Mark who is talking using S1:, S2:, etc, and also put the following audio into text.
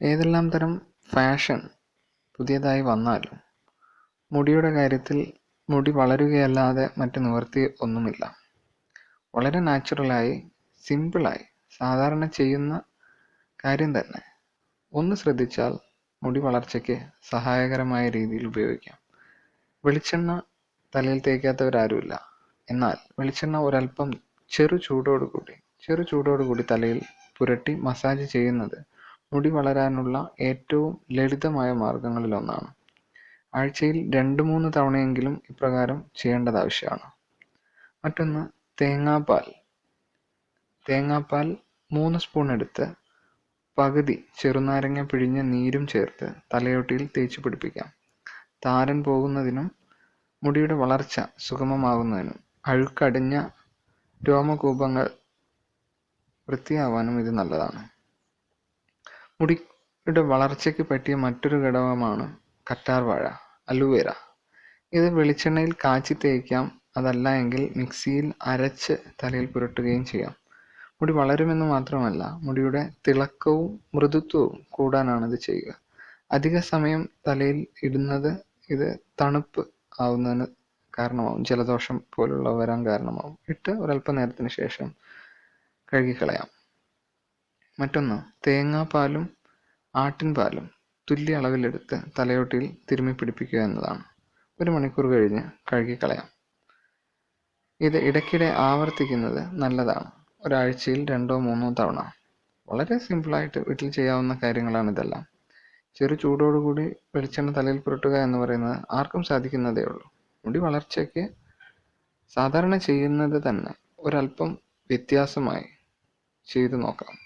S1: ഏതെല്ലാം തരം ഫാഷൻ പുതിയതായി വന്നാലും മുടിയുടെ കാര്യത്തിൽ മുടി വളരുകയല്ലാതെ മറ്റു നിവർത്തി ഒന്നുമില്ല. വളരെ നാച്ചുറലായി സിമ്പിളായി സാധാരണ ചെയ്യുന്ന കാര്യം തന്നെ. ഒന്ന് ശ്രദ്ധിച്ചാൽ മുടി വളർച്ചയ്ക്ക് സഹായകരമായ രീതിയിൽ ഉപയോഗിക്കാം. വെളിച്ചെണ്ണ തലയിൽ തേക്കാത്തവരാരുമില്ല. എന്നാൽ വെളിച്ചെണ്ണ ഒരല്പം ചെറു ചൂടോടുകൂടി ചെറു ചൂടോടുകൂടി തലയിൽ പുരട്ടി മസാജ് ചെയ്യുന്നത് മുടി വളരാനുള്ള ഏറ്റവും ലളിതമായ മാർഗങ്ങളിലൊന്നാണ്. ആഴ്ചയിൽ രണ്ട് മൂന്ന് തവണയെങ്കിലും ഇപ്രകാരം ചെയ്യേണ്ടത് ആവശ്യമാണ്. മറ്റൊന്ന് തേങ്ങാപ്പാൽ. തേങ്ങാപ്പാൽ മൂന്ന് സ്പൂൺ എടുത്ത് പകുതി ചെറുനാരങ്ങ പിഴിഞ്ഞ നീരും ചേർത്ത് തലയോട്ടിയിൽ തേച്ച് പിടിപ്പിക്കാം. താരൻ പോകുന്നതിനും മുടിയുടെ വളർച്ച സുഗമമാകുന്നതിനും അഴുക്കടിഞ്ഞ രോമകൂപങ്ങൾ വൃത്തിയാവാനും ഇത് നല്ലതാണ്. മുടിയുടെ വളർച്ചയ്ക്ക് പറ്റിയ മറ്റൊരു ഘടകമാണ് കറ്റാർ വാഴ അലുവേര. ഇത് വെളിച്ചെണ്ണയിൽ കാച്ചി തേക്കാം. അതല്ല എങ്കിൽ മിക്സിയിൽ അരച്ച് തലയിൽ പുരട്ടുകയും ചെയ്യാം. മുടി വളരുമെന്ന് മാത്രമല്ല മുടിയുടെ തിളക്കവും മൃദുത്വവും കൂടാനാണ് ഇത് ചെയ്യുക. അധിക സമയം തലയിൽ ഇടുന്നത് ഇത് തണുപ്പ് ആവുന്നതിന് കാരണമാവും. ജലദോഷം പോലുള്ളവ വരാൻ കാരണമാവും. ഇട്ട് ഒരല്പ നേരത്തിന് ശേഷം കഴുകിക്കളയാം. മറ്റൊന്ന് തേങ്ങാപ്പാലും ആട്ടിൻപാലും തുല്യ അളവിലെടുത്ത് തലയോട്ടിയിൽ തിരുമ്മി പിടിപ്പിക്കുക എന്നതാണ്. ഒരു മണിക്കൂർ കഴിഞ്ഞ് കഴുകിക്കളയാം. ഇത് ഇടയ്ക്കിടെ ആവർത്തിക്കുന്നത് നല്ലതാണ്. ഒരാഴ്ചയിൽ രണ്ടോ മൂന്നോ തവണ. വളരെ സിമ്പിളായിട്ട് വീട്ടിൽ ചെയ്യാവുന്ന കാര്യങ്ങളാണ് ഇതെല്ലാം. ചെറു ചൂടോടുകൂടി വെളിച്ചെണ്ണ തലയിൽ പുരട്ടുക എന്ന് പറയുന്നത് ആർക്കും സാധിക്കുന്നതേ ഉള്ളൂ. മുടി വളർച്ചയ്ക്ക് സാധാരണ ചെയ്യുന്നത് തന്നെ ഒരല്പം വ്യത്യാസമായി ചെയ്തു നോക്കാം.